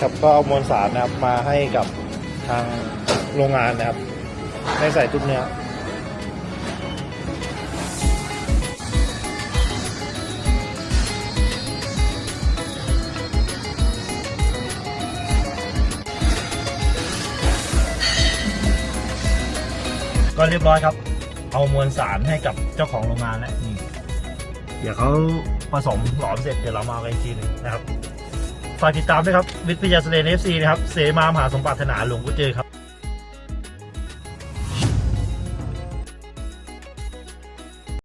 ครับก็เอามวลสารนะครับมาให้กับทางโรงงานนะครับให้ใส่ทุกเนื้อก็เรียบร้อยครับ เอามวลสารให้กับเจ้าของโรงงานแล้วนี่ เดี๋ยวเขาผสมหลอมเสร็จเดี๋ยวเรามาเอากันอีกทีหนึงนะครับ ฝากติดตามด้วยครับ วิทยาสเลนเอฟซีนะครับ เสมามหาสมปรารถนาหลวงกุเจอครับ